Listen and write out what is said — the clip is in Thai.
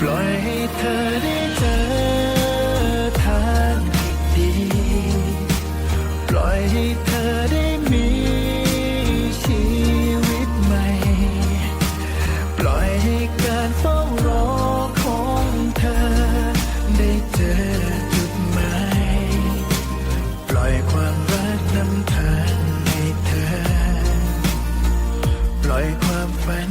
ปล่อยให้เธอได้เจอทางดี ปล่อยให้เธอได้มีชีวิตใหม่ ปล่อยให้การเฝ้ารอของเธอ ได้เจอจุดหมาย ปล่อยความรักนำทางให้เธอ ปล่อยความฝัน